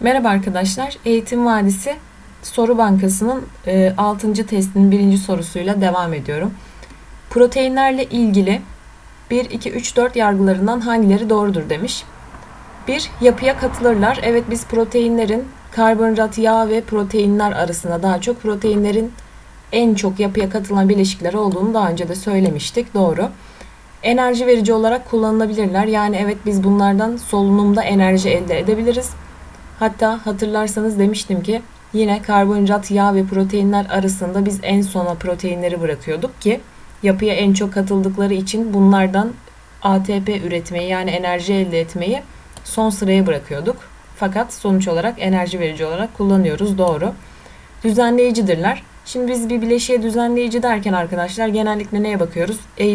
Merhaba arkadaşlar. Eğitim Vadisi Soru Bankası'nın 6. testinin 1. sorusuyla devam ediyorum. Proteinlerle ilgili 1, 2, 3, 4 yargılarından hangileri doğrudur demiş. 1. Yapıya katılırlar. Evet biz proteinlerin karbonhidrat, yağ ve proteinler arasında daha çok proteinlerin en çok yapıya katılan bileşikler olduğunu daha önce de söylemiştik. Doğru. Enerji verici olarak kullanılabilirler. Yani evet biz bunlardan solunumda enerji elde edebiliriz. Hatta hatırlarsanız demiştim ki yine karbonhidrat, yağ ve proteinler arasında biz en sona proteinleri bırakıyorduk ki yapıya en çok katıldıkları için bunlardan ATP üretmeyi yani enerji elde etmeyi son sıraya bırakıyorduk. Fakat sonuç olarak enerji verici olarak kullanıyoruz doğru. Düzenleyicidirler. Şimdi biz bir bileşiğe düzenleyici derken arkadaşlar genellikle neye bakıyoruz? E,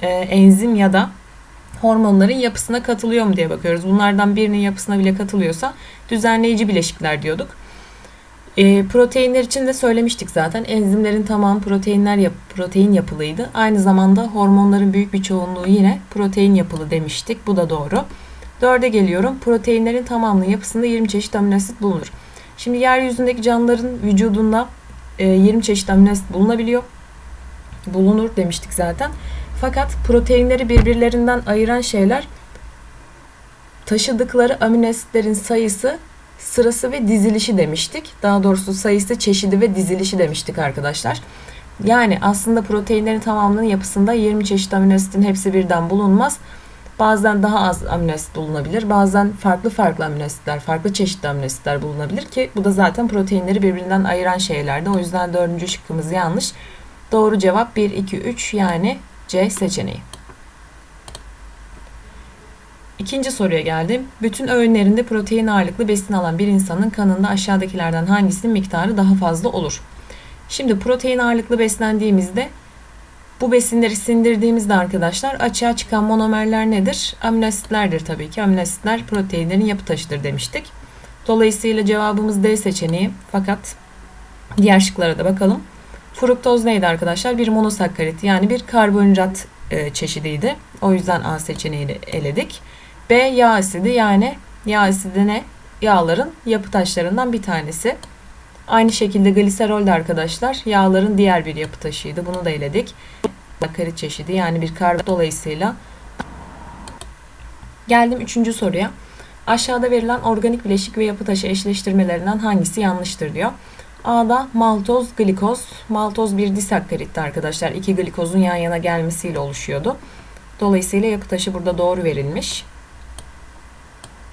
e, enzim ya da hormonların yapısına katılıyor mu diye bakıyoruz. Bunlardan birinin yapısına bile katılıyorsa düzenleyici bileşikler diyorduk. E, proteinler için de söylemiştik zaten. Enzimlerin tamamı proteinler yap protein yapılıydı. Aynı zamanda hormonların büyük bir çoğunluğu yine protein yapılı demiştik. Bu da doğru. Dörde geliyorum. Proteinlerin tamamının yapısında 20 çeşit amino asit bulunur. Şimdi yeryüzündeki canlıların vücudunda 20 e, çeşit amino asit bulunabiliyor. Bulunur demiştik zaten. Fakat proteinleri birbirlerinden ayıran şeyler taşıdıkları amino asitlerin sayısı, sırası ve dizilişi demiştik. Daha doğrusu sayısı, çeşidi ve dizilişi demiştik arkadaşlar. Yani aslında proteinlerin tamamının yapısında 20 çeşit amino asitin hepsi birden bulunmaz. Bazen daha az amino asit bulunabilir. Bazen farklı farklı amino asitler, farklı çeşitli amino asitler bulunabilir ki bu da zaten proteinleri birbirinden ayıran şeylerdi. O yüzden dördüncü şıkkımız yanlış. Doğru cevap 1, 2, 3 yani C seçeneği. İkinci soruya geldim. Bütün öğünlerinde protein ağırlıklı besin alan bir insanın kanında aşağıdakilerden hangisinin miktarı daha fazla olur? Şimdi protein ağırlıklı beslendiğimizde bu besinleri sindirdiğimizde arkadaşlar açığa çıkan monomerler nedir? Aminoasitlerdir tabii ki. Aminoasitler proteinlerin yapı taşıdır demiştik. Dolayısıyla cevabımız D seçeneği. Fakat diğer şıklara da bakalım. Fruktoz neydi arkadaşlar? Bir monosakkarit yani bir karbonhidrat e, çeşidiydi. O yüzden A seçeneğini eledik. B yağ asidi yani yağ asidi ne? Yağların yapı taşlarından bir tanesi. Aynı şekilde gliserol de arkadaşlar yağların diğer bir yapı taşıydı. Bunu da eledik. Sakarit çeşidi yani bir karbon dolayısıyla. Geldim üçüncü soruya. Aşağıda verilen organik bileşik ve yapı taşı eşleştirmelerinden hangisi yanlıştır diyor. A'da maltoz, glikoz. Maltoz bir disakkaritti arkadaşlar. İki glikozun yan yana gelmesiyle oluşuyordu. Dolayısıyla yapı taşı burada doğru verilmiş.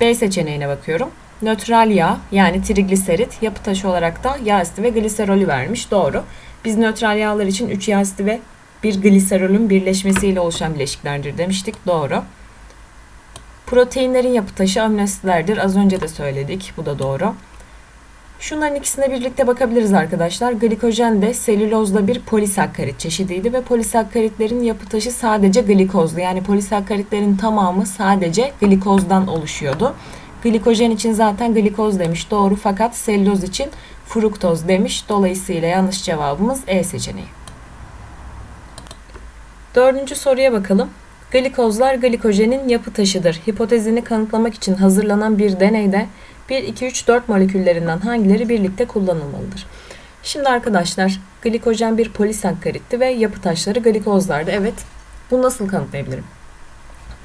B seçeneğine bakıyorum. Nötral yağ yani trigliserit yapı taşı olarak da yağ asidi ve gliserolü vermiş. Doğru. Biz nötral yağlar için 3 yağ asidi ve bir gliserolün birleşmesiyle oluşan bileşiklerdir demiştik. Doğru. Proteinlerin yapı taşı amino. Az önce de söyledik. Bu da doğru. Şunların ikisine birlikte bakabiliriz arkadaşlar. Glikojen de selülozla bir polisakkarit çeşidiydi ve polisakkaritlerin yapı taşı sadece glikozdu. Yani polisakkaritlerin tamamı sadece glikozdan oluşuyordu. Glikojen için zaten glikoz demiş doğru fakat selüloz için fruktoz demiş. Dolayısıyla yanlış cevabımız E seçeneği. Dördüncü soruya bakalım. Glikozlar glikojenin yapı taşıdır. Hipotezini kanıtlamak için hazırlanan bir deneyde 1, 2, 3, 4 moleküllerinden hangileri birlikte kullanılmalıdır? Şimdi arkadaşlar glikojen bir polisakkaritti ve yapı taşları glikozlardı. Evet bunu nasıl kanıtlayabilirim?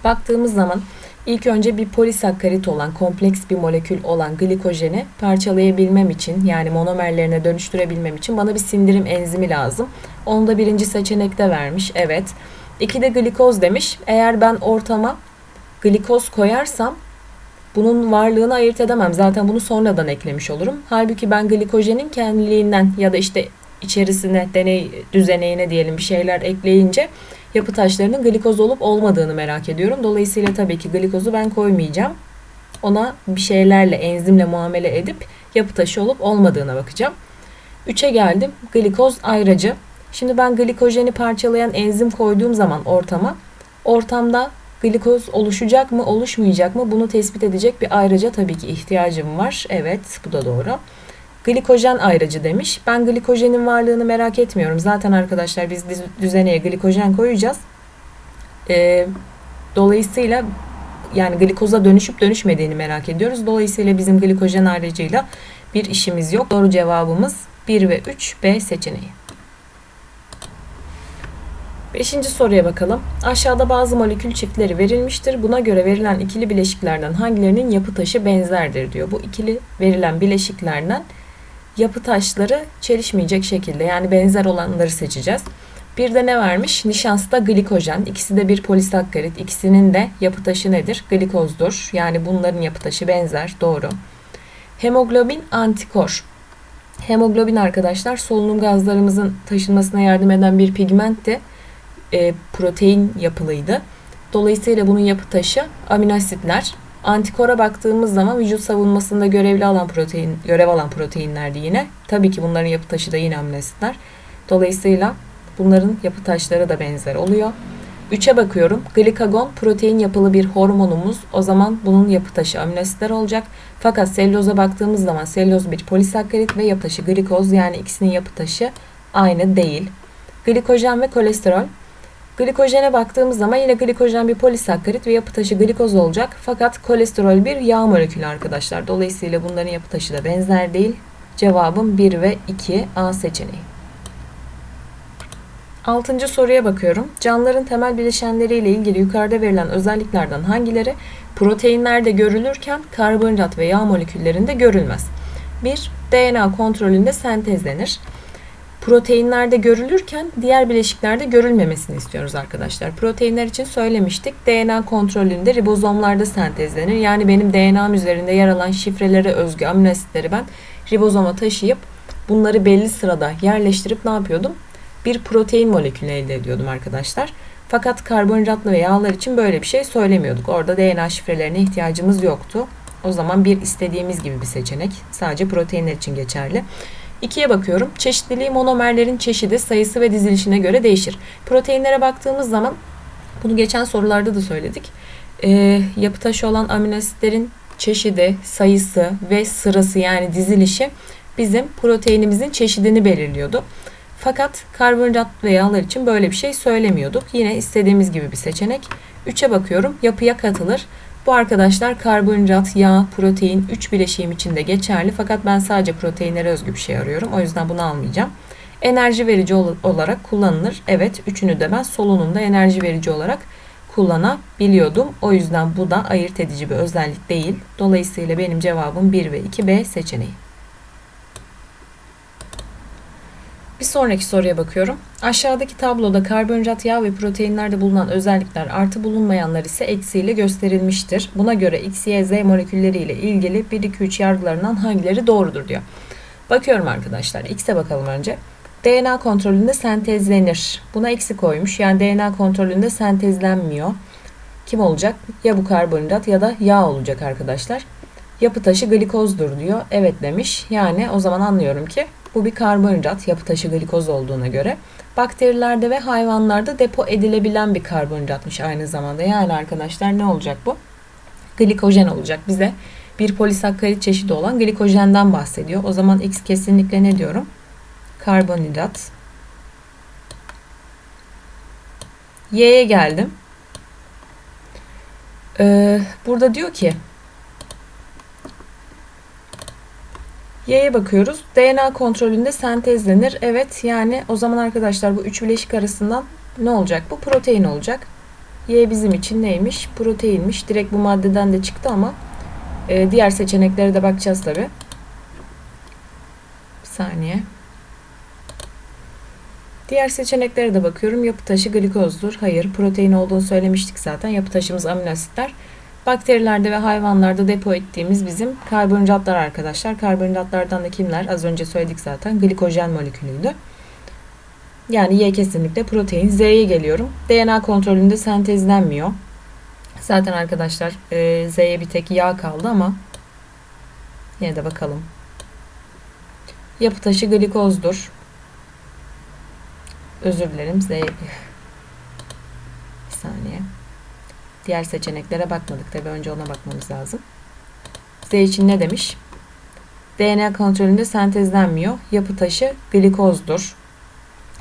Baktığımız zaman ilk önce bir polisakkarit olan kompleks bir molekül olan glikojeni parçalayabilmem için yani monomerlerine dönüştürebilmem için bana bir sindirim enzimi lazım. Onu da birinci seçenekte vermiş. Evet. İki de glikoz demiş. Eğer ben ortama glikoz koyarsam bunun varlığını ayırt edemem. Zaten bunu sonradan eklemiş olurum. Halbuki ben glikojenin kendiliğinden ya da işte içerisine deney düzeneğine diyelim bir şeyler ekleyince yapı taşlarının glikoz olup olmadığını merak ediyorum. Dolayısıyla tabii ki glikozu ben koymayacağım. Ona bir şeylerle enzimle muamele edip yapı taşı olup olmadığına bakacağım. 3'e geldim. Glikoz ayracı. Şimdi ben glikojeni parçalayan enzim koyduğum zaman ortama ortamda glikoz oluşacak mı oluşmayacak mı bunu tespit edecek bir ayrıca tabii ki ihtiyacım var. Evet bu da doğru. Glikojen ayrıcı demiş. Ben glikojenin varlığını merak etmiyorum. Zaten arkadaşlar biz düzeneye glikojen koyacağız. Ee, dolayısıyla yani glikoza dönüşüp dönüşmediğini merak ediyoruz. Dolayısıyla bizim glikojen ayrıcıyla bir işimiz yok. Doğru cevabımız 1 ve 3 B seçeneği. Beşinci soruya bakalım. Aşağıda bazı molekül çiftleri verilmiştir. Buna göre verilen ikili bileşiklerden hangilerinin yapı taşı benzerdir diyor. Bu ikili verilen bileşiklerden yapı taşları çelişmeyecek şekilde yani benzer olanları seçeceğiz. Bir de ne vermiş? Nişasta glikojen. İkisi de bir polisakkarit. İkisinin de yapı taşı nedir? Glikozdur. Yani bunların yapı taşı benzer. Doğru. Hemoglobin antikor. Hemoglobin arkadaşlar solunum gazlarımızın taşınmasına yardım eden bir pigmentti. E, protein yapılıydı. Dolayısıyla bunun yapı taşı aminoasitler. Antikora baktığımız zaman vücut savunmasında görevli alan protein, görev alan proteinlerdi yine. Tabii ki bunların yapı taşı da yine aminoasitler. Dolayısıyla bunların yapı taşları da benzer oluyor. 3'e bakıyorum. Glikagon protein yapılı bir hormonumuz. O zaman bunun yapı taşı aminoasitler olacak. Fakat selüloza baktığımız zaman selüloz bir polisakkarit ve yapı taşı glikoz yani ikisinin yapı taşı aynı değil. Glikojen ve kolesterol. Glikojene baktığımız zaman yine glikojen bir polisakkarit ve yapı taşı glikoz olacak. Fakat kolesterol bir yağ molekülü arkadaşlar. Dolayısıyla bunların yapı taşı da benzer değil. Cevabım 1 ve 2 A seçeneği. Altıncı soruya bakıyorum. Canlıların temel bileşenleriyle ilgili yukarıda verilen özelliklerden hangileri proteinlerde görülürken karbonhidrat ve yağ moleküllerinde görülmez? 1. DNA kontrolünde sentezlenir. Proteinlerde görülürken diğer bileşiklerde görülmemesini istiyoruz arkadaşlar. Proteinler için söylemiştik. DNA kontrolünde ribozomlarda sentezlenir. Yani benim DNA'm üzerinde yer alan şifrelere özgü amino asitleri ben ribozoma taşıyıp bunları belli sırada yerleştirip ne yapıyordum? bir protein molekülü elde ediyordum arkadaşlar. Fakat karbonhidratlı ve yağlar için böyle bir şey söylemiyorduk. Orada DNA şifrelerine ihtiyacımız yoktu. O zaman bir istediğimiz gibi bir seçenek. Sadece proteinler için geçerli. İkiye bakıyorum. Çeşitliliği monomerlerin çeşidi, sayısı ve dizilişine göre değişir. Proteinlere baktığımız zaman bunu geçen sorularda da söyledik. Ee, yapı taşı olan aminoasitlerin çeşidi, sayısı ve sırası yani dizilişi bizim proteinimizin çeşidini belirliyordu. Fakat karbonhidrat ve yağlar için böyle bir şey söylemiyorduk. Yine istediğimiz gibi bir seçenek. 3'e bakıyorum. Yapıya katılır. Bu arkadaşlar karbonhidrat, yağ, protein 3 bileşiğim için de geçerli. Fakat ben sadece proteinlere özgü bir şey arıyorum. O yüzden bunu almayacağım. Enerji verici olarak kullanılır. Evet, üçünü de ben solunumda enerji verici olarak kullanabiliyordum. O yüzden bu da ayırt edici bir özellik değil. Dolayısıyla benim cevabım 1 ve 2B seçeneği. Bir sonraki soruya bakıyorum. Aşağıdaki tabloda karbonhidrat, yağ ve proteinlerde bulunan özellikler artı bulunmayanlar ise eksiyle gösterilmiştir. Buna göre X, Y, Z molekülleri ile ilgili 1, 2, 3 yargılarından hangileri doğrudur diyor. Bakıyorum arkadaşlar. X'e bakalım önce. DNA kontrolünde sentezlenir. Buna eksi koymuş. Yani DNA kontrolünde sentezlenmiyor. Kim olacak? Ya bu karbonhidrat ya da yağ olacak arkadaşlar. Yapı taşı glikozdur diyor. Evet demiş. Yani o zaman anlıyorum ki bu bir karbonhidrat, yapı taşı glikoz olduğuna göre. Bakterilerde ve hayvanlarda depo edilebilen bir karbonhidratmış aynı zamanda. Yani arkadaşlar ne olacak bu? Glikojen olacak bize. Bir polisakkarit çeşidi olan glikojenden bahsediyor. O zaman X kesinlikle ne diyorum? Karbonhidrat. Y'ye geldim. Ee, burada diyor ki Y'ye bakıyoruz. DNA kontrolünde sentezlenir. Evet yani o zaman arkadaşlar bu üç bileşik arasından ne olacak? Bu protein olacak. Y bizim için neymiş? Proteinmiş. Direkt bu maddeden de çıktı ama e, diğer seçeneklere de bakacağız tabi. Bir saniye. Diğer seçeneklere de bakıyorum. Yapı taşı glikozdur. Hayır. Protein olduğunu söylemiştik zaten. Yapı taşımız amino asitler. Bakterilerde ve hayvanlarda depo ettiğimiz bizim karbonhidratlar arkadaşlar. Karbonhidratlardan da kimler? Az önce söyledik zaten. Glikojen molekülüydü. Yani Y kesinlikle protein. Z'ye geliyorum. DNA kontrolünde sentezlenmiyor. Zaten arkadaşlar e, Z'ye bir tek yağ kaldı ama yine de bakalım. Yapı taşı glikozdur. Özür dilerim. Z bir saniye. Diğer seçeneklere bakmadık. Tabi önce ona bakmamız lazım. Z için ne demiş? DNA kontrolünde sentezlenmiyor. Yapı taşı glikozdur.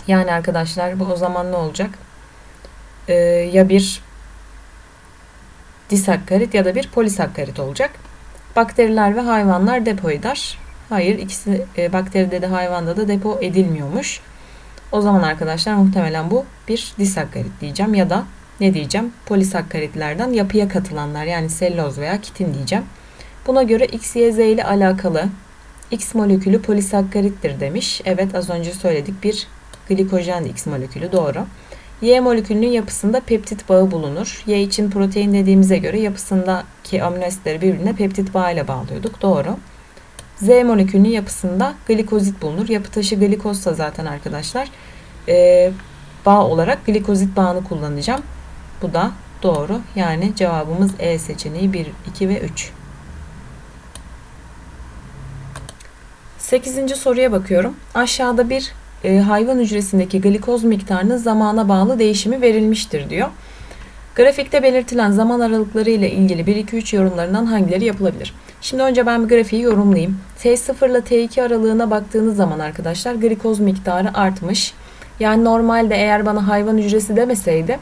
Yani arkadaşlar bu o zaman ne olacak? Ee, ya bir disakkarit ya da bir polisakkarit olacak. Bakteriler ve hayvanlar depo eder. Hayır ikisi e, bakteride de hayvanda da depo edilmiyormuş. O zaman arkadaşlar muhtemelen bu bir disakkarit diyeceğim ya da ne diyeceğim? Polisakkaritlerden yapıya katılanlar yani selüloz veya kitin diyeceğim. Buna göre X, Y, Z ile alakalı X molekülü polisakkarittir demiş. Evet az önce söyledik bir glikojen X molekülü doğru. Y molekülünün yapısında peptit bağı bulunur. Y için protein dediğimize göre yapısındaki amino asitleri birbirine peptit bağı ile bağlıyorduk. Doğru. Z molekülünün yapısında glikozit bulunur. Yapı taşı glikozsa zaten arkadaşlar e, bağ olarak glikozit bağını kullanacağım. Bu da doğru. Yani cevabımız E seçeneği 1, 2 ve 3. 8. soruya bakıyorum. Aşağıda bir e, hayvan hücresindeki glikoz miktarının zamana bağlı değişimi verilmiştir diyor. Grafikte belirtilen zaman aralıkları ile ilgili 1-2-3 yorumlarından hangileri yapılabilir? Şimdi önce ben bir grafiği yorumlayayım. T0 ile T2 aralığına baktığınız zaman arkadaşlar glikoz miktarı artmış. Yani normalde eğer bana hayvan hücresi demeseydi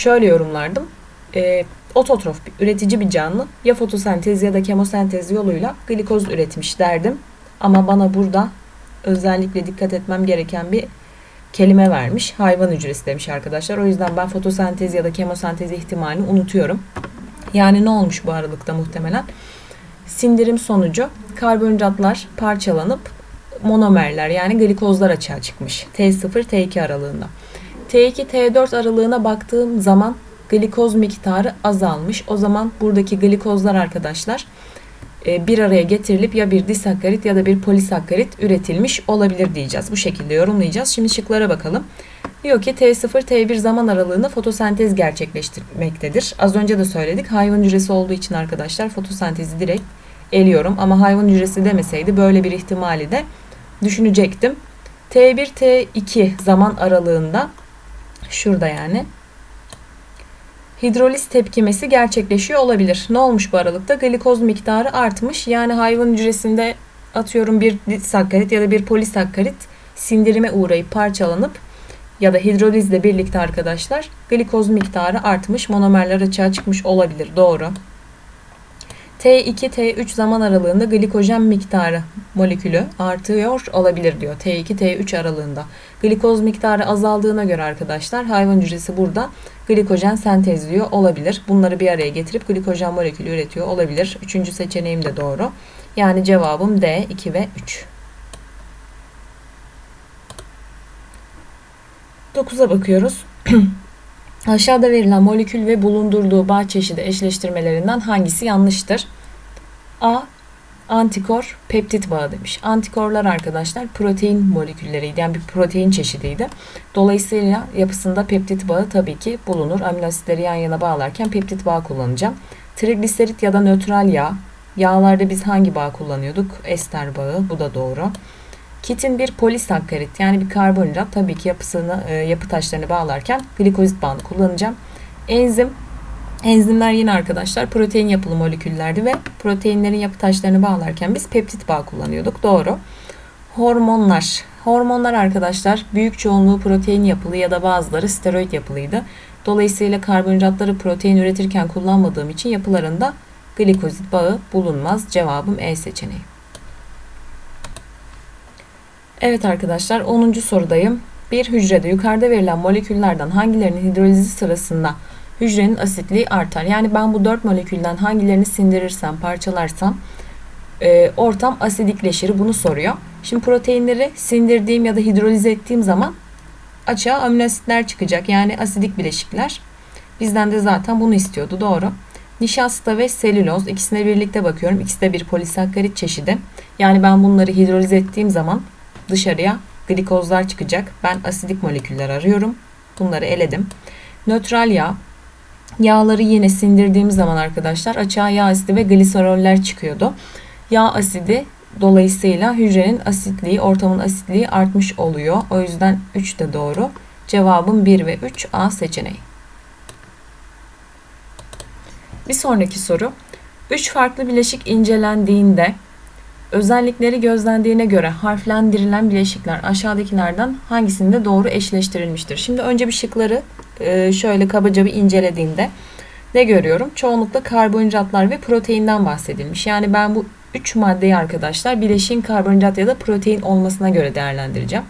şöyle yorumlardım. E, ototrof, üretici bir canlı ya fotosentez ya da kemosentez yoluyla glikoz üretmiş derdim. Ama bana burada özellikle dikkat etmem gereken bir kelime vermiş. Hayvan hücresi demiş arkadaşlar. O yüzden ben fotosentez ya da kemosentez ihtimalini unutuyorum. Yani ne olmuş bu aralıkta muhtemelen? Sindirim sonucu karbonhidratlar parçalanıp monomerler yani glikozlar açığa çıkmış. T0 T2 aralığında. T2 T4 aralığına baktığım zaman glikoz miktarı azalmış. O zaman buradaki glikozlar arkadaşlar e, bir araya getirilip ya bir disakkarit ya da bir polisakkarit üretilmiş olabilir diyeceğiz. Bu şekilde yorumlayacağız. Şimdi şıklara bakalım. Diyor ki T0 T1 zaman aralığında fotosentez gerçekleştirmektedir. Az önce de söyledik. Hayvan hücresi olduğu için arkadaşlar fotosentezi direkt eliyorum. Ama hayvan hücresi demeseydi böyle bir ihtimali de düşünecektim. T1 T2 zaman aralığında şurada yani hidroliz tepkimesi gerçekleşiyor olabilir. Ne olmuş bu aralıkta? Glikoz miktarı artmış. Yani hayvan hücresinde atıyorum bir disakkarit ya da bir polisakkarit sindirime uğrayıp parçalanıp ya da hidrolizle birlikte arkadaşlar glikoz miktarı artmış, monomerler açığa çıkmış olabilir. Doğru. T2, T3 zaman aralığında glikojen miktarı molekülü artıyor olabilir diyor. T2, T3 aralığında. Glikoz miktarı azaldığına göre arkadaşlar hayvan hücresi burada glikojen sentezliyor olabilir. Bunları bir araya getirip glikojen molekülü üretiyor olabilir. Üçüncü seçeneğim de doğru. Yani cevabım D, 2 ve 3. 9'a bakıyoruz. Aşağıda verilen molekül ve bulundurduğu bağ çeşidi eşleştirmelerinden hangisi yanlıştır? A. Antikor peptit bağı demiş. Antikorlar arkadaşlar protein molekülleriydi. Yani bir protein çeşidiydi. Dolayısıyla yapısında peptit bağı tabii ki bulunur. Amino asitleri yan yana bağlarken peptit bağı kullanacağım. Trigliserit ya da nötral yağ. Yağlarda biz hangi bağ kullanıyorduk? Ester bağı. Bu da doğru. Kitin bir polisakkarit yani bir karbonhidrat tabii ki yapısını e, yapı taşlarını bağlarken glikozit bağını kullanacağım. Enzim Enzimler yine arkadaşlar protein yapılı moleküllerdi ve proteinlerin yapı taşlarını bağlarken biz peptit bağ kullanıyorduk. Doğru. Hormonlar. Hormonlar arkadaşlar büyük çoğunluğu protein yapılı ya da bazıları steroid yapılıydı. Dolayısıyla karbonhidratları protein üretirken kullanmadığım için yapılarında glikozit bağı bulunmaz. Cevabım E seçeneği. Evet arkadaşlar 10. sorudayım. Bir hücrede yukarıda verilen moleküllerden hangilerinin hidrolizi sırasında hücrenin asitliği artar. Yani ben bu 4 molekülden hangilerini sindirirsem, parçalarsam e, ortam asidikleşir. Bunu soruyor. Şimdi proteinleri sindirdiğim ya da hidrolize ettiğim zaman açığa amino asitler çıkacak. Yani asidik bileşikler. Bizden de zaten bunu istiyordu. Doğru. Nişasta ve selüloz ikisine birlikte bakıyorum. İkisi de bir polisakkarit çeşidi. Yani ben bunları hidrolize ettiğim zaman dışarıya glikozlar çıkacak. Ben asidik moleküller arıyorum. Bunları eledim. Nötral yağ. Yağları yine sindirdiğimiz zaman arkadaşlar açığa yağ asidi ve gliseroller çıkıyordu. Yağ asidi dolayısıyla hücrenin asitliği, ortamın asitliği artmış oluyor. O yüzden 3 de doğru. Cevabım 1 ve 3 A seçeneği. Bir sonraki soru. 3 farklı bileşik incelendiğinde Özellikleri gözlendiğine göre harflendirilen bileşikler aşağıdakilerden hangisinde doğru eşleştirilmiştir? Şimdi önce bir şıkları e, şöyle kabaca bir incelediğinde ne görüyorum? Çoğunlukla karbonhidratlar ve proteinden bahsedilmiş. Yani ben bu 3 maddeyi arkadaşlar bileşiğin karbonhidrat ya da protein olmasına göre değerlendireceğim.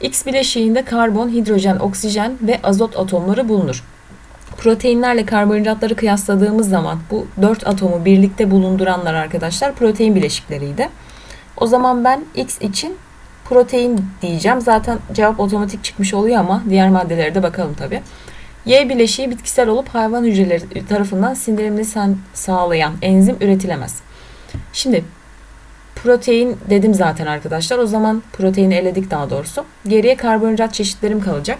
X bileşiğinde karbon, hidrojen, oksijen ve azot atomları bulunur. Proteinlerle karbonhidratları kıyasladığımız zaman bu 4 atomu birlikte bulunduranlar arkadaşlar protein bileşikleriydi. O zaman ben X için protein diyeceğim. Zaten cevap otomatik çıkmış oluyor ama diğer maddelere de bakalım tabi. Y bileşiği bitkisel olup hayvan hücreleri tarafından sindirimini sağlayan enzim üretilemez. Şimdi protein dedim zaten arkadaşlar. O zaman proteini eledik daha doğrusu. Geriye karbonhidrat çeşitlerim kalacak.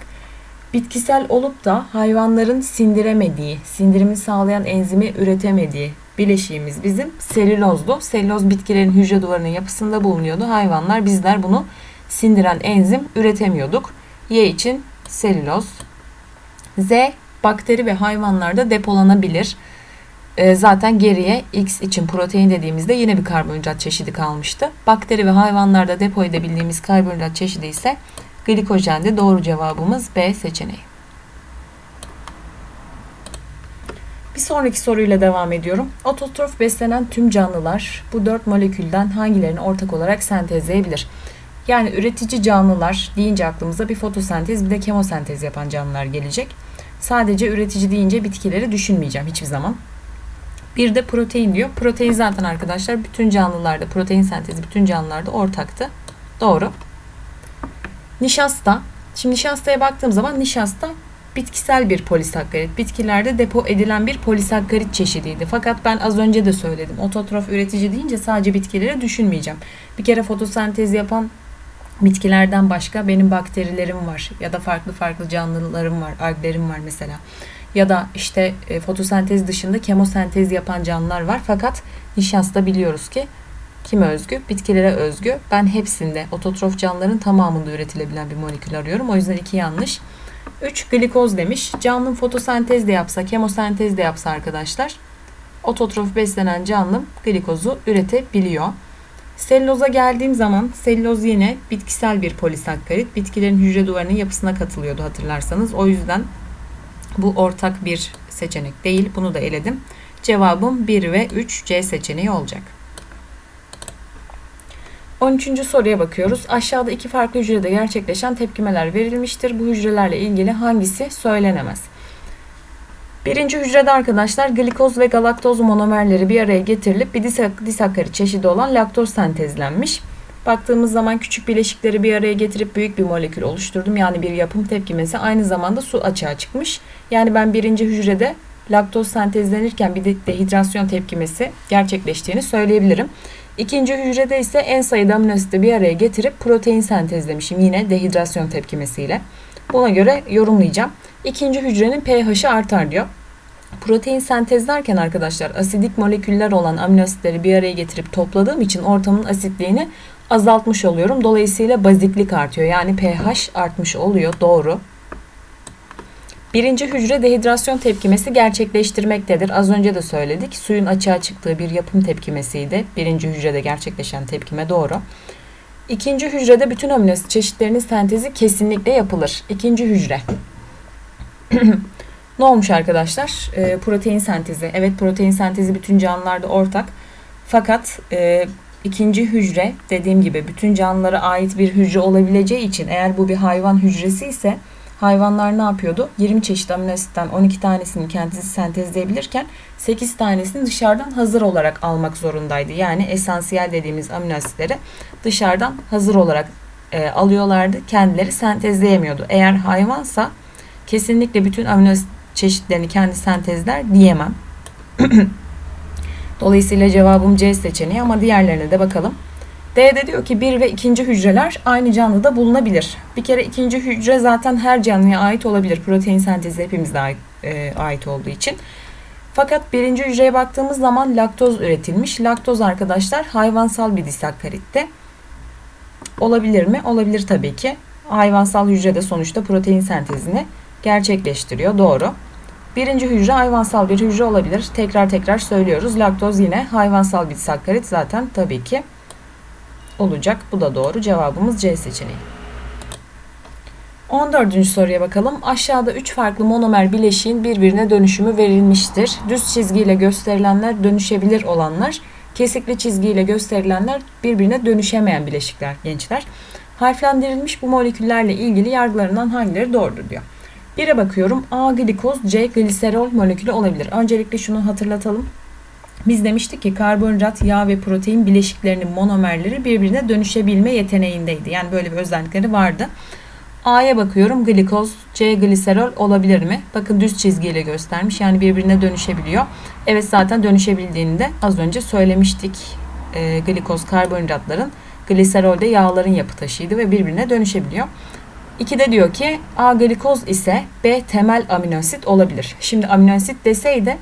Bitkisel olup da hayvanların sindiremediği, sindirimi sağlayan enzimi üretemediği bileşiğimiz bizim selülozdu. Selüloz bitkilerin hücre duvarının yapısında bulunuyordu. Hayvanlar bizler bunu sindiren enzim üretemiyorduk. Y için selüloz. Z bakteri ve hayvanlarda depolanabilir. E, zaten geriye X için protein dediğimizde yine bir karbonhidrat çeşidi kalmıştı. Bakteri ve hayvanlarda depo edebildiğimiz karbonhidrat çeşidi ise glikojendi. Doğru cevabımız B seçeneği. Bir sonraki soruyla devam ediyorum. Ototrof beslenen tüm canlılar bu dört molekülden hangilerini ortak olarak sentezleyebilir? Yani üretici canlılar deyince aklımıza bir fotosentez bir de kemosentez yapan canlılar gelecek. Sadece üretici deyince bitkileri düşünmeyeceğim hiçbir zaman. Bir de protein diyor. Protein zaten arkadaşlar bütün canlılarda protein sentezi bütün canlılarda ortaktı. Doğru. Nişasta. Şimdi nişastaya baktığım zaman nişasta bitkisel bir polisakkarit. Bitkilerde depo edilen bir polisakkarit çeşidiydi. Fakat ben az önce de söyledim. Ototrof üretici deyince sadece bitkileri düşünmeyeceğim. Bir kere fotosentez yapan bitkilerden başka benim bakterilerim var ya da farklı farklı canlılarım var, alglerim var mesela. Ya da işte e, fotosentez dışında kemosentez yapan canlılar var. Fakat nişasta biliyoruz ki kime özgü? Bitkilere özgü. Ben hepsinde ototrof canlıların tamamında üretilebilen bir molekül arıyorum. O yüzden iki yanlış. 3 glikoz demiş. Canlım fotosentez de yapsa, kemosentez de yapsa arkadaşlar ototrof beslenen canlım glikozu üretebiliyor. Selüloza geldiğim zaman selüloz yine bitkisel bir polisakkarit. Bitkilerin hücre duvarının yapısına katılıyordu hatırlarsanız. O yüzden bu ortak bir seçenek değil. Bunu da eledim. Cevabım 1 ve 3 C seçeneği olacak. 13. soruya bakıyoruz. Aşağıda iki farklı hücrede gerçekleşen tepkimeler verilmiştir. Bu hücrelerle ilgili hangisi söylenemez? Birinci hücrede arkadaşlar glikoz ve galaktoz monomerleri bir araya getirilip bir disakkarit çeşidi olan laktoz sentezlenmiş. Baktığımız zaman küçük bileşikleri bir araya getirip büyük bir molekül oluşturdum. Yani bir yapım tepkimesi aynı zamanda su açığa çıkmış. Yani ben birinci hücrede laktoz sentezlenirken bir de dehidrasyon tepkimesi gerçekleştiğini söyleyebilirim. İkinci hücrede ise en sayıda amino asiti bir araya getirip protein sentezlemişim yine dehidrasyon tepkimesiyle. Buna göre yorumlayacağım. İkinci hücrenin pH'i artar diyor. Protein sentezlerken arkadaşlar asidik moleküller olan amino asitleri bir araya getirip topladığım için ortamın asitliğini azaltmış oluyorum. Dolayısıyla baziklik artıyor. Yani pH artmış oluyor. Doğru. Birinci hücre dehidrasyon tepkimesi gerçekleştirmektedir. Az önce de söyledik. Suyun açığa çıktığı bir yapım tepkimesiydi. Birinci hücrede gerçekleşen tepkime doğru. İkinci hücrede bütün amino çeşitlerinin sentezi kesinlikle yapılır. İkinci hücre. ne olmuş arkadaşlar? E, protein sentezi. Evet protein sentezi bütün canlılarda ortak. Fakat e, ikinci hücre dediğim gibi bütün canlılara ait bir hücre olabileceği için eğer bu bir hayvan hücresi ise hayvanlar ne yapıyordu? 20 çeşit amino asitten 12 tanesini kendisi sentezleyebilirken 8 tanesini dışarıdan hazır olarak almak zorundaydı. Yani esansiyel dediğimiz amino asitleri dışarıdan hazır olarak e, alıyorlardı. Kendileri sentezleyemiyordu. Eğer hayvansa kesinlikle bütün amino asit çeşitlerini kendi sentezler diyemem. Dolayısıyla cevabım C seçeneği ama diğerlerine de bakalım. D'de diyor ki bir ve ikinci hücreler aynı canlıda bulunabilir. Bir kere ikinci hücre zaten her canlıya ait olabilir. Protein sentezi hepimizde ait, e, ait olduğu için. Fakat birinci hücreye baktığımız zaman laktoz üretilmiş. Laktoz arkadaşlar hayvansal bir disakkaritte. Olabilir mi? Olabilir tabii ki. Hayvansal hücrede sonuçta protein sentezini gerçekleştiriyor. Doğru. Birinci hücre hayvansal bir hücre olabilir. Tekrar tekrar söylüyoruz. Laktoz yine hayvansal bir sakkarit zaten tabii ki olacak. Bu da doğru. Cevabımız C seçeneği. 14. soruya bakalım. Aşağıda 3 farklı monomer bileşiğin birbirine dönüşümü verilmiştir. Düz çizgiyle gösterilenler dönüşebilir olanlar, kesikli çizgiyle gösterilenler birbirine dönüşemeyen bileşikler gençler. Harflendirilmiş bu moleküllerle ilgili yargılarından hangileri doğrudur diyor. Bire bakıyorum. A glikoz, C gliserol molekülü olabilir. Öncelikle şunu hatırlatalım. Biz demiştik ki karbonhidrat, yağ ve protein bileşiklerinin monomerleri birbirine dönüşebilme yeteneğindeydi. Yani böyle bir özellikleri vardı. A'ya bakıyorum. Glikoz, C gliserol olabilir mi? Bakın düz çizgiyle göstermiş. Yani birbirine dönüşebiliyor. Evet zaten dönüşebildiğini de az önce söylemiştik. E, glikoz karbonhidratların, gliserol de yağların yapı taşıydı ve birbirine dönüşebiliyor. de diyor ki A glikoz ise B temel aminoasit olabilir. Şimdi aminoasit deseydi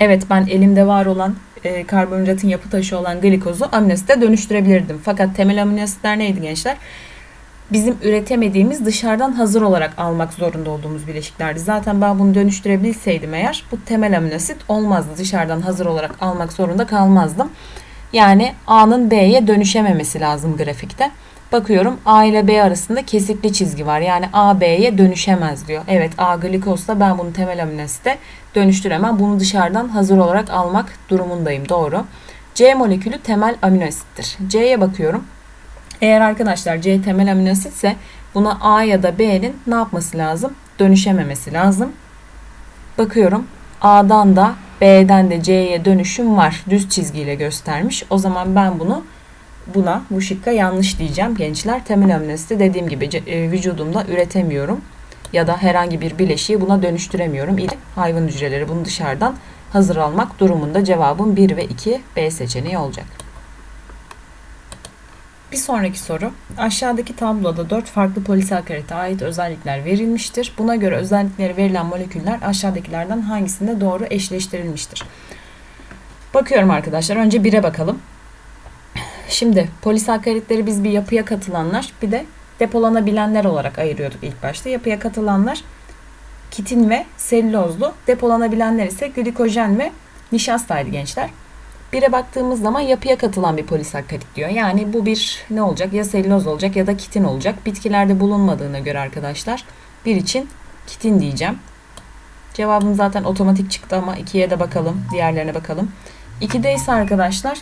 evet ben elimde var olan e, karbonhidratın yapı taşı olan glikozu aminosite dönüştürebilirdim. Fakat temel aminositler neydi gençler? bizim üretemediğimiz dışarıdan hazır olarak almak zorunda olduğumuz bileşiklerdi. Zaten ben bunu dönüştürebilseydim eğer bu temel aminosit olmazdı. Dışarıdan hazır olarak almak zorunda kalmazdım. Yani A'nın B'ye dönüşememesi lazım grafikte. Bakıyorum A ile B arasında kesikli çizgi var. Yani A B'ye dönüşemez diyor. Evet A glikozda ben bunu temel aminosite dönüştüremem. Bunu dışarıdan hazır olarak almak durumundayım. Doğru. C molekülü temel aminoasittir. C'ye bakıyorum. Eğer arkadaşlar C temel aminositse buna A ya da B'nin ne yapması lazım? Dönüşememesi lazım. Bakıyorum A'dan da B'den de C'ye dönüşüm var. Düz çizgiyle göstermiş. O zaman ben bunu buna bu şıkka yanlış diyeceğim gençler. Temel aminositi dediğim gibi e, vücudumda üretemiyorum. Ya da herhangi bir bileşiği buna dönüştüremiyorum. İle hayvan hücreleri bunu dışarıdan hazır almak durumunda cevabım 1 ve 2 B seçeneği olacak. Bir sonraki soru. Aşağıdaki tabloda 4 farklı polisakarite ait özellikler verilmiştir. Buna göre özellikleri verilen moleküller aşağıdakilerden hangisinde doğru eşleştirilmiştir? Bakıyorum arkadaşlar. Önce 1'e bakalım. Şimdi polisakaritleri biz bir yapıya katılanlar bir de depolanabilenler olarak ayırıyorduk ilk başta. Yapıya katılanlar kitin ve selülozlu, depolanabilenler ise glikojen ve nişastaydı gençler. Bire baktığımız zaman yapıya katılan bir polisakkarit diyor. Yani bu bir ne olacak? Ya selüloz olacak ya da kitin olacak. Bitkilerde bulunmadığına göre arkadaşlar bir için kitin diyeceğim. Cevabım zaten otomatik çıktı ama ikiye de bakalım. Diğerlerine bakalım. İkide ise arkadaşlar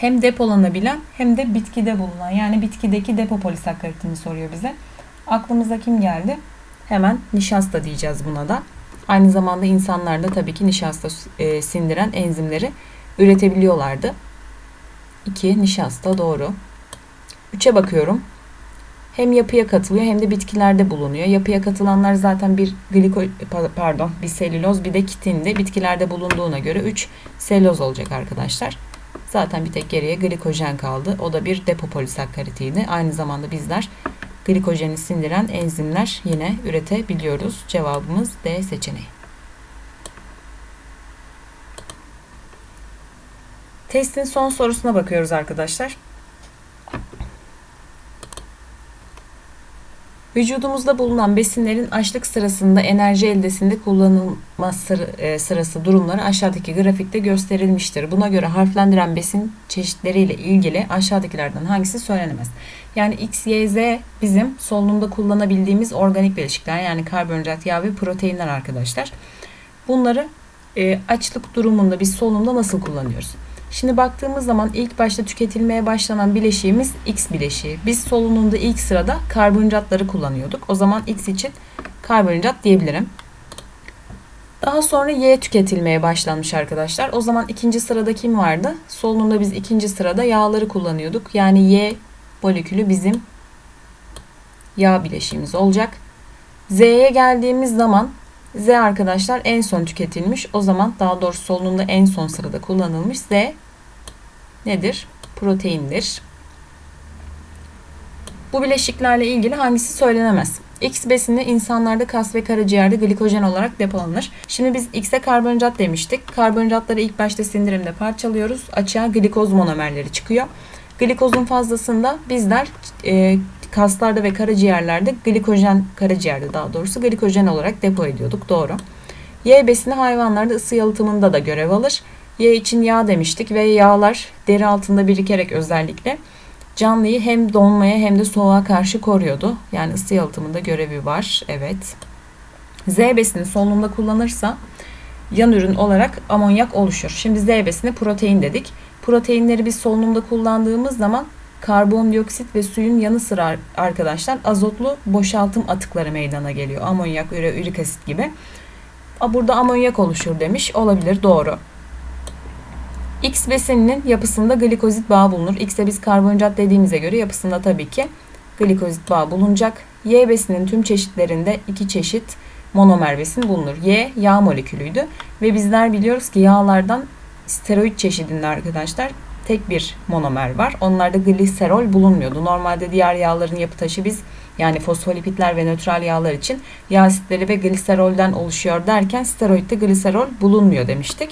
hem depolanabilen hem de bitkide bulunan yani bitkideki depo polisakkaritini soruyor bize. Aklımıza kim geldi? Hemen nişasta diyeceğiz buna da. Aynı zamanda insanlarda tabii ki nişasta e, sindiren enzimleri üretebiliyorlardı. 2. Nişasta doğru. 3'e bakıyorum. Hem yapıya katılıyor hem de bitkilerde bulunuyor. Yapıya katılanlar zaten bir gliko pardon bir selüloz bir de kitinde bitkilerde bulunduğuna göre 3 selüloz olacak arkadaşlar. Zaten bir tek geriye glikojen kaldı. O da bir depo polisakkaritiydi. Aynı zamanda bizler glikojeni sindiren enzimler yine üretebiliyoruz. Cevabımız D seçeneği. Testin son sorusuna bakıyoruz arkadaşlar. Vücudumuzda bulunan besinlerin açlık sırasında enerji eldesinde kullanılma e, sırası durumları aşağıdaki grafikte gösterilmiştir. Buna göre harflendiren besin çeşitleriyle ilgili aşağıdakilerden hangisi söylenemez? Yani X, Y, Z bizim solunumda kullanabildiğimiz organik bileşikler yani karbonhidrat, yağ ve proteinler arkadaşlar. Bunları e, açlık durumunda biz solunumda nasıl kullanıyoruz? Şimdi baktığımız zaman ilk başta tüketilmeye başlanan bileşiğimiz X bileşiği. Biz solunumda ilk sırada karbonhidratları kullanıyorduk. O zaman X için karbonhidrat diyebilirim. Daha sonra Y tüketilmeye başlanmış arkadaşlar. O zaman ikinci sırada kim vardı? Solunumda biz ikinci sırada yağları kullanıyorduk. Yani Y molekülü bizim yağ bileşiğimiz olacak. Z'ye geldiğimiz zaman Z arkadaşlar en son tüketilmiş. O zaman daha doğrusu solunumda en son sırada kullanılmış. Z nedir? Proteindir. Bu bileşiklerle ilgili hangisi söylenemez? X besini insanlarda kas ve karaciğerde glikojen olarak depolanır. Şimdi biz X'e karbonhidrat demiştik. Karbonhidratları ilk başta sindirimde parçalıyoruz. Açığa glikoz monomerleri çıkıyor. Glikozun fazlasında bizler e, kaslarda ve karaciğerlerde glikojen, karaciğerde daha doğrusu glikojen olarak depo ediyorduk. Doğru. Y besini hayvanlarda ısı yalıtımında da görev alır. Y için yağ demiştik ve yağlar deri altında birikerek özellikle Canlıyı hem donmaya hem de soğuğa karşı koruyordu. Yani ısı yalıtımında görevi var. Evet. Z besini solunumda kullanırsa yan ürün olarak amonyak oluşur. Şimdi Z besini protein dedik. Proteinleri biz solunumda kullandığımız zaman karbondioksit ve suyun yanı sıra arkadaşlar azotlu boşaltım atıkları meydana geliyor. Amonyak, üre, ürik asit gibi. Burada amonyak oluşur demiş. Olabilir doğru. X besininin yapısında glikozit bağı bulunur. X'e biz karbonhidrat dediğimize göre yapısında tabii ki glikozit bağı bulunacak. Y besinin tüm çeşitlerinde iki çeşit monomer besin bulunur. Y yağ molekülüydü ve bizler biliyoruz ki yağlardan steroid çeşidinde arkadaşlar tek bir monomer var. Onlarda gliserol bulunmuyordu. Normalde diğer yağların yapı taşı biz yani fosfolipitler ve nötral yağlar için yağ asitleri ve gliserolden oluşuyor derken steroidde gliserol bulunmuyor demiştik.